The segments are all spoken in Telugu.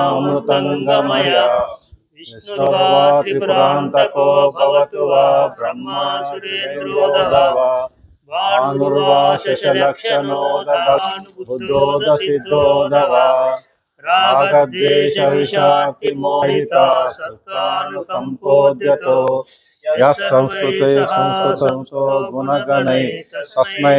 मृतङ्गमय विष्णुर्वा त्रिपुरान्तको भवतु वा ब्रह्मा सुरेन्द्रो दवा भानुर्वा दवा सत्तानुकम्पोद्यतो। यः संस्कृते संस्कृतं तस्मै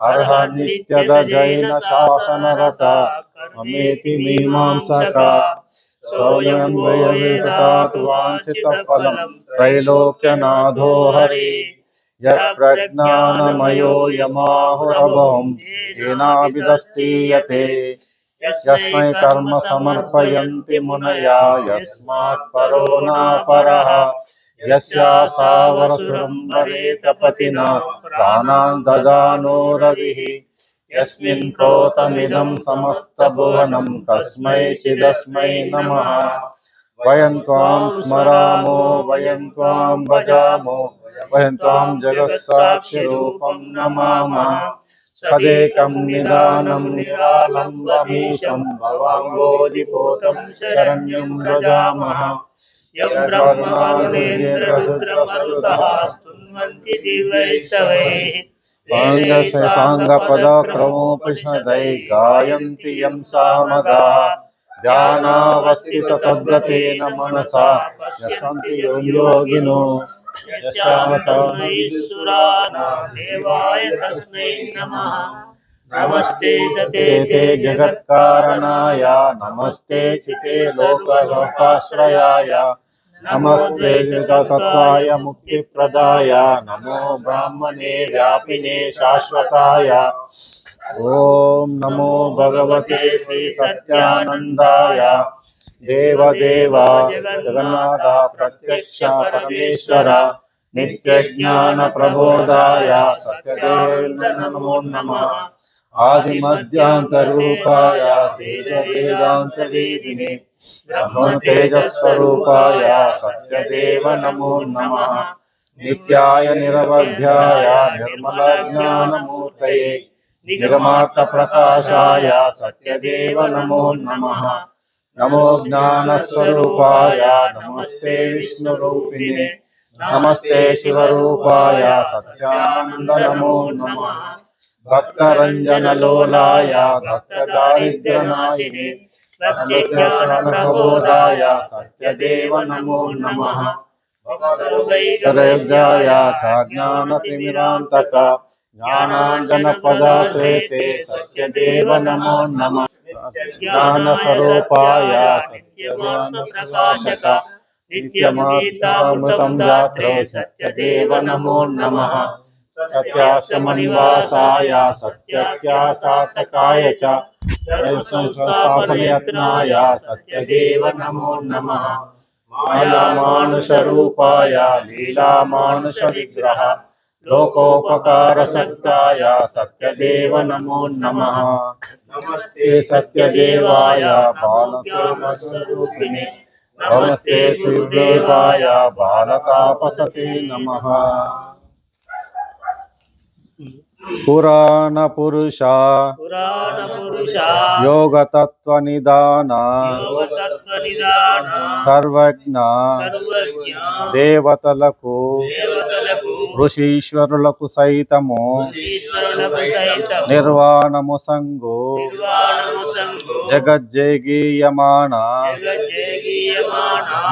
अर्ह शासनरता, अमेति मीमांसका वाञ्छितफलं त्रैलोक्यनाथो हरि, यत्प्रज्ञानमयो यमाहुरभं येनाभिदस्तीयते। यस्मै कर्म समर्पयन्ति मुनया, यस्मात् परो नापरः। यस्यासावरसुरम्बरे तपतिना प्राणान् ददानो समस्तभुवनं तस्मै नमः। वयं त्वां स्मरामो, वयं त्वां भजामो, वयं त्वां जगत्साक्षिरूपं नमामः। सदेकं निदानं निरालम्बमीशं भवाम्बोधिपोतं शरण्यं भजामः। यं ब्रह्मवरुणेन्द्ररुद्रमरुतः स्तुन्वन्ति दिवैस्तवैः पाङ्गशशाङ्गपदक्रमोपनिषदै गायन्ति यं सामगा। मनसा। यशन्ति योगिनो। देवाय नमस्ते जते ते जगत्कारणाय। नमस्ते चिते लोकलोकाश्रयाय। नमस्ते तत्त्वाय मुक्तिप्रदाय नमो ब्राह्मणे व्यापिने शाश्वताय ॐ नमो भगवते श्रीसत्यानन्दाय देवदेव जगन्नाथ प्रत्यक्ष परमेश्वर नित्यज्ञानप्रबोधाय सत्यदेव नमो नमः आदिमध्यान्तरूपाय वेदवेदान्तवेदिने ब्रह्मतेजस्वरूपाय सत्यदेव नमो नमः नित्याय निरवध्याय निर्मलज्ञानमूर्तये निगमार्थप्रकाशाय सत्यदेव नमो नमः नमो ज्ञानस्वरूपाय नमस्ते विष्णुरूपिणे नमस्ते शिवरूपाय सत्यानन्द नमो नमः भक्तरञ्जनलोलाय, भक्तदारिद्र्यनाशिने प्रबोधाय सत्यदेव नमो नमः। तदैर्याय चाज्ञानतिमिरान्तक, ज्ञानाञ्जनपदात्रेते, सत्यदेव नमो नमः। ज्ञानस्वरूपाय प्रकाशक नित्यमृतामृतं रात्रे सत्यदेव नमो नमः। सत्यासमनिवासाय सत्यज्ञासातकाय च संस्थापनयत्नाय सत्यदेव नमो। नमः मायामानुषरूपाय, लीलामानुषविग्रह लोकोपकारसक्ताय सत्यदेव नमो। नमः नमस्ते सत्यदेवाय बालकामस्वरूपिणे नमस्ते सुदेवाय बालतापसते नमः। పురాణ పురుష పురుష యోగతత్వ నిదాన సర్వజ్ఞ దేవతలకు ఋషీశ్వరులకు సైతము నిర్వాణము సంగు జగజ్జేగీయమాన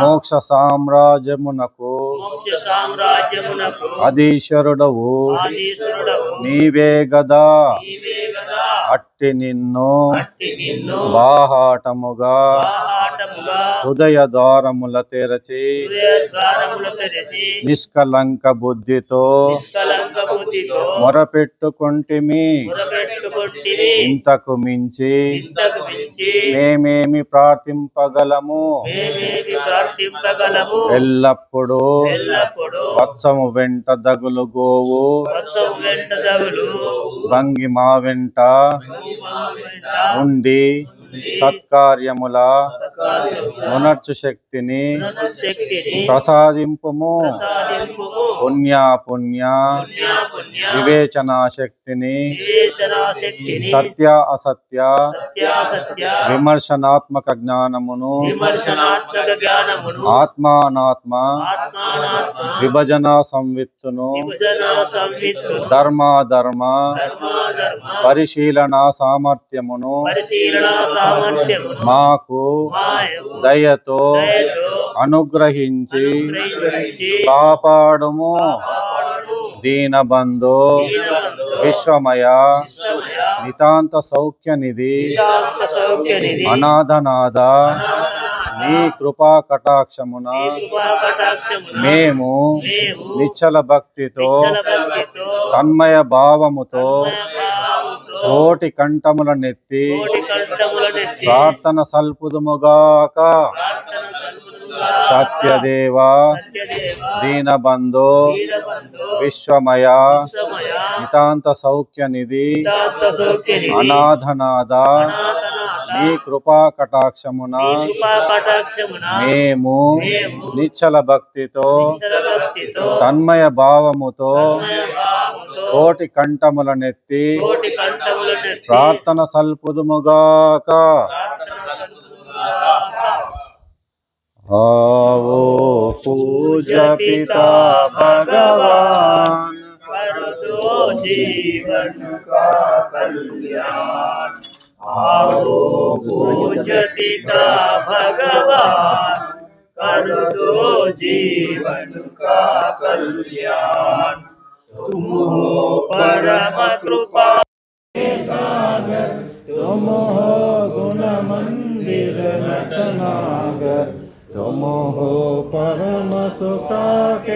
మోక్ష సామ్రాజ్యమునకు అధీశ్వరుడవు నీవే గదా. అట్టి నిన్ను బాహాటముగా హృదయ ద్వారముల తెరచి నిష్కలంక బుద్ధితో మొరపెట్టుకుంటిమి. ఇంతకు మించి మేమేమి ప్రార్థింపగలము? ఎల్లప్పుడూ వత్సము వెంట దగులు గోవు. భంగి మా వెంట ఉండి సత్కార్యముల మునర్చు శక్తిని ప్రసాదింపుము. పుణ్య పుణ్య వివేచనా శక్తిని సత్య అసత్య విమర్శనాత్మక జ్ఞానమును ఆత్మానాత్మ విభజన సంవిత్తును ధర్మాధర్మ పరిశీలన సామర్థ్యమును మాకు దయతో అనుగ్రహించి కాపాడుము. దీనబంధు విశ్వమయ నితాంత సౌఖ్య నిధి సౌఖ్యనిధి అనాథనాథ నీ కృపా కటాక్షమున మేము నిచ్చల భక్తితో తన్మయ భావముతో కోటి కంఠముల నెత్తి ప్రార్థన సల్పుదుముగాక. సత్యదేవ దీనబంధు విశ్వమయ నితాంత సౌఖ్య నిధి అనాథనాథ నీ కృపా కటాక్షమున మేము మేము నిచ్చల భక్తితో నిశ్చల భక్తితో తన్మయ భావముతో కోటి కంఠముల నెత్తి కోటి కంఠములనెత్తి ప్రార్థన సల్పుదుముగాక. भावो पूज पिता भगवान। कर दो जीवन का कल्याण। आओ पूज पिता भगवान। कर दो जीवन का कल्याण। तुम हो परम कृपा। सागर तुम हो गुण मंदिर नटनागर। तुम हो परम सुखा के